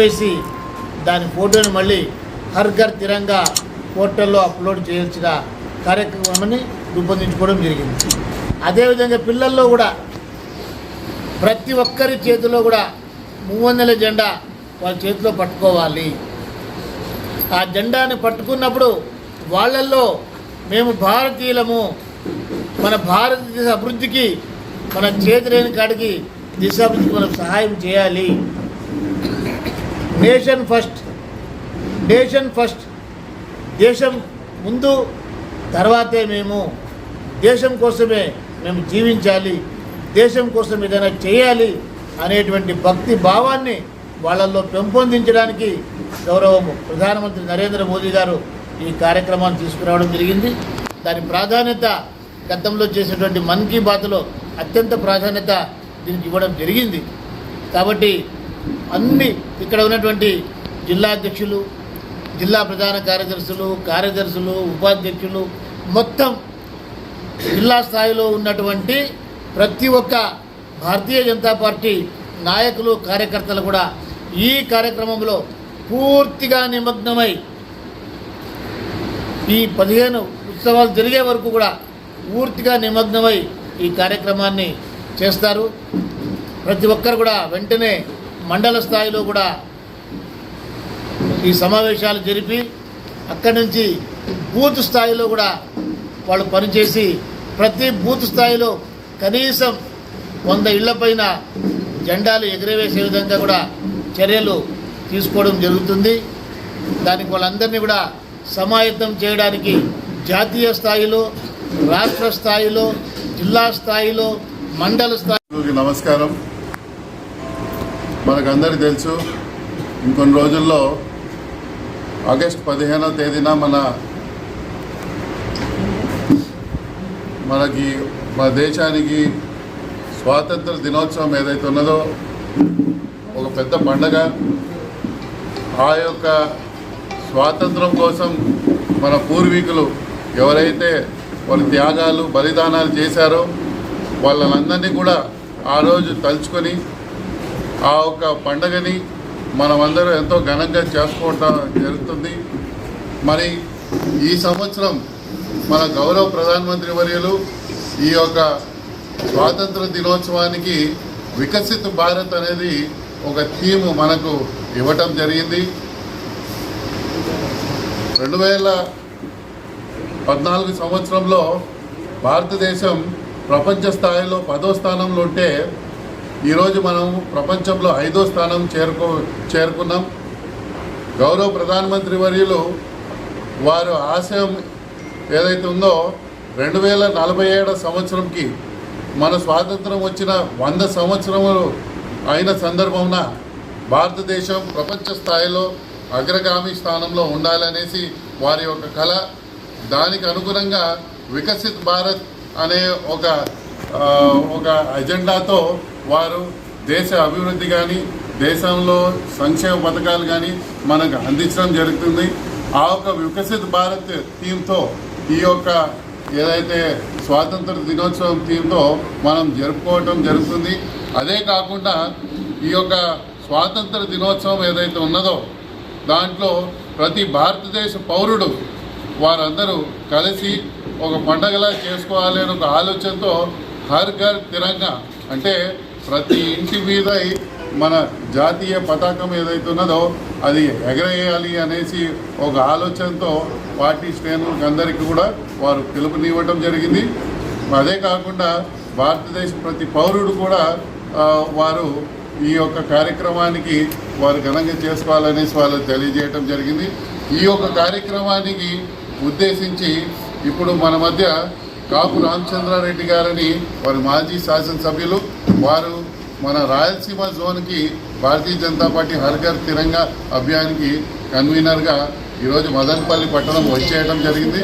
వేసి దాని ఫోటోని మళ్ళీ హర్ ఘర్ తిరంగా పోర్టల్లో అప్లోడ్ చేయాల్సిన కార్యక్రమాన్ని రూపొందించుకోవడం జరిగింది. అదేవిధంగా పిల్లల్లో కూడా ప్రతి ఒక్కరి చేతిలో కూడా మూవన్నెల జెండా వాళ్ళ చేతిలో పట్టుకోవాలి. ఆ జెండాని పట్టుకున్నప్పుడు వాళ్ళల్లో మేము భారతీయులము మన భారతదేశ అభివృద్ధికి మన చేతి లేని కాడికి దిశాభివృద్ధికి మనం సహాయం చేయాలి. Nation first nation first. దేశం ముందు తర్వాతే మేము. దేశం కోసమే మేము జీవించాలి. దేశం కోసం ఏదైనా చేయాలి అనేటువంటి భక్తి భావాన్ని వాళ్ళల్లో పెంపొందించడానికి గౌరవము ప్రధానమంత్రి నరేంద్ర మోదీ గారు ఈ కార్యక్రమాన్ని తీసుకురావడం జరిగింది. దాని ప్రాధాన్యత గతంలో చేసినటువంటి మన్ కీ బాత్లో అత్యంత ప్రాధాన్యత దీనికి ఇవ్వడం జరిగింది. కాబట్టి అన్ని ఇక్కడ ఉన్నటువంటి జిల్లా అధ్యక్షులు జిల్లా ప్రధాన కార్యదర్శులు కార్యదర్శులు ఉపాధ్యక్షులు మొత్తం జిల్లా స్థాయిలో ఉన్నటువంటి ప్రతి ఒక్క భారతీయ జనతా పార్టీ నాయకులు కార్యకర్తలు కూడా ఈ కార్యక్రమంలో పూర్తిగా నిమగ్నమై ఈ పదిహేను ఉత్సవాలు జరిగే వరకు కూడా పూర్తిగా నిమగ్నమై ఈ కార్యక్రమాన్ని చేస్తారు. ప్రతి ఒక్కరు కూడా వెంటనే మండల స్థాయిలో కూడా ఈ సమావేశాలు జరిపి అక్కడి నుంచి బూత్ స్థాయిలో కూడా వాళ్ళు పనిచేసి ప్రతి బూత్ స్థాయిలో కనీసం వంద ఇళ్ళపైన జెండాలు ఎగురవేసే విధంగా కూడా చర్యలు తీసుకోవడం జరుగుతుంది. దానికి వాళ్ళందరినీ కూడా సమాయత్తం చేయడానికి జాతీయ స్థాయిలో రాష్ట్ర స్థాయిలో జిల్లా స్థాయిలో మండల స్థాయి నమస్కారం. మనకందరికీ తెలుసు ఇంకొన్ని రోజుల్లో ఆగస్ట్ పదిహేనవ తేదీన మన మనకి మన దేశానికి స్వాతంత్ర దినోత్సవం ఏదైతే ఉన్నదో ఒక పెద్ద పండగ. ఆ యొక్క స్వాతంత్రం కోసం మన పూర్వీకులు ఎవరైతే వాళ్ళ త్యాగాలు బలిదానాలు చేశారో వాళ్ళందరినీ కూడా ఆ రోజు తలుచుకొని ఆ యొక్క పండగని మనమందరం ఎంతో ఘనంగా చేసుకోవటం జరుగుతుంది. మరి ఈ సంవత్సరం మన గౌరవ ప్రధానమంత్రి వర్యులు ఈ యొక్క స్వాతంత్ర దినోత్సవానికి వికసిత భారత్ అనేది ఒక థీమ్ మనకు ఇవ్వటం జరిగింది. రెండు వేల పద్నాలుగు సంవత్సరంలో భారతదేశం ప్రపంచ స్థాయిలో పదో స్థానంలో ఉంటే ఈరోజు మనం ప్రపంచంలో ఐదో స్థానం చేరుకో చేరుకున్నాం. గౌరవ ప్రధానమంత్రి వర్యులు వారు ఆశయం ఏదైతే ఉందో రెండు వేల నలభై ఏడు సంవత్సరంకి మన స్వాతంత్రం వచ్చిన వంద సంవత్సరములు అయిన సందర్భమున భారతదేశం ప్రపంచ స్థాయిలో అగ్రగామి స్థానంలో ఉండాలనేసి వారి యొక్క కళ దానికి అనుగుణంగా వికసిత్ భారత్ అనే ఒక ఒక ఎజెండాతో వారు దేశ అభివృద్ధి కానీ దేశంలో సంక్షేమ పథకాలు కానీ మనకు అందించడం జరుగుతుంది. ఆ యొక్క వికసిత భారత్ థీమ్తో ఈ యొక్క ఏదైతే స్వాతంత్ర దినోత్సవం థీమ్తో మనం జరుపుకోవటం జరుగుతుంది. అదే కాకుండా ఈ యొక్క స్వాతంత్ర దినోత్సవం ఏదైతే ఉన్నదో దాంట్లో ప్రతి భారతదేశ పౌరుడు వారందరూ కలిసి ఒక పండగలా చేసుకోవాలి అని ఒక ఆలోచనతో హర్ ఘర్ తిరంగా అంటే ప్రతి ఇంటి మీద మన జాతీయ పతాకం ఏదైతే ఉన్నదో అది ఎగరేయాలి అనేసి ఒక ఆలోచనతో పార్టీ శ్రేణులకు అందరికీ కూడా వారు పిలుపునివ్వటం జరిగింది. అదే కాకుండా భారతదేశ ప్రతి పౌరుడు కూడా వారు ఈ యొక్క కార్యక్రమానికి వారు ఘనంగా చేసుకోవాలనేసి వాళ్ళు తెలియజేయటం జరిగింది. ఈ యొక్క కార్యక్రమానికి ఉద్దేశించి ఇప్పుడు మన మధ్య కాపు రామచంద్రారెడ్డి గారని వారి మాజీ శాసనసభ్యులు వారు మన రాయలసీమ జోన్కి భారతీయ జనతా పార్టీ హర్ఘర్ తిరంగా అభియాన్కి కన్వీనర్గా ఈరోజు మదనపల్లి పట్టణం వచ్చేయడం జరిగింది.